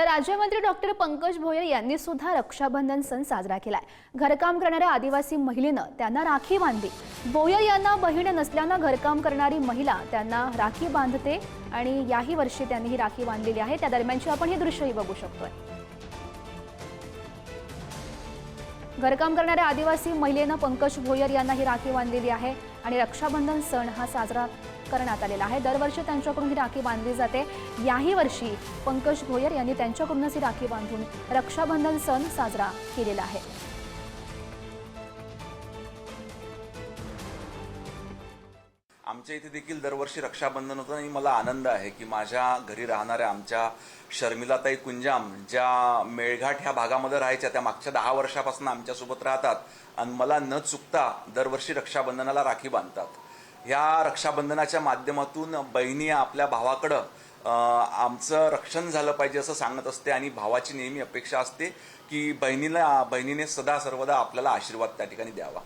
तर राज्यमंत्री डॉक्टर पंकज भोयर यांनी सुद्धा रक्षाबंधन सण साजरा केलाय. घरकाम करणाऱ्या आदिवासी महिलेनं त्यांना राखी बांधली. भोयर यांना बहीण नसल्यानं घरकाम करणारी महिला त्यांना राखी बांधते आणि याही वर्षी त्यांनी ही राखी बांधलेली आहे. त्या दरम्यानची आपण ही दृश्यही बघू शकतोय. घरकाम करणाऱ्या आदिवासी महिलेनं पंकज भोयर यांना ही राखी बांधलेली आहे आणि रक्षाबंधन सण हा साजरा करण्यात आलेला आहे. दरवर्षी त्यांच्याकडून ही राखी बांधली जाते. याही वर्षी पंकज भोयर यांनी त्यांच्याकडूनच ही राखी बांधून रक्षाबंधन सण साजरा केलेला आहे. आमच्या इथे देखील दरवर्षी रक्षाबंधन होतं आणि मला आनंद आहे की माझ्या घरी राहणाऱ्या आमच्या शर्मिलाताई कुंजाम ज्या मेळघाट ह्या भागामध्ये राहायच्या त्या मागच्या दहा वर्षापासून आमच्यासोबत राहतात आणि मला न चुकता दरवर्षी रक्षाबंधनाला राखी बांधतात. ह्या रक्षाबंधनाच्या माध्यमातून बहिणी आपल्या भावाकडं आमचं रक्षण झालं पाहिजे असं सांगत असते आणि भावाची नेहमी अपेक्षा असते की बहिणीला बहिणीने सदा सर्वदा आपल्याला आशीर्वाद त्या ठिकाणी द्यावा.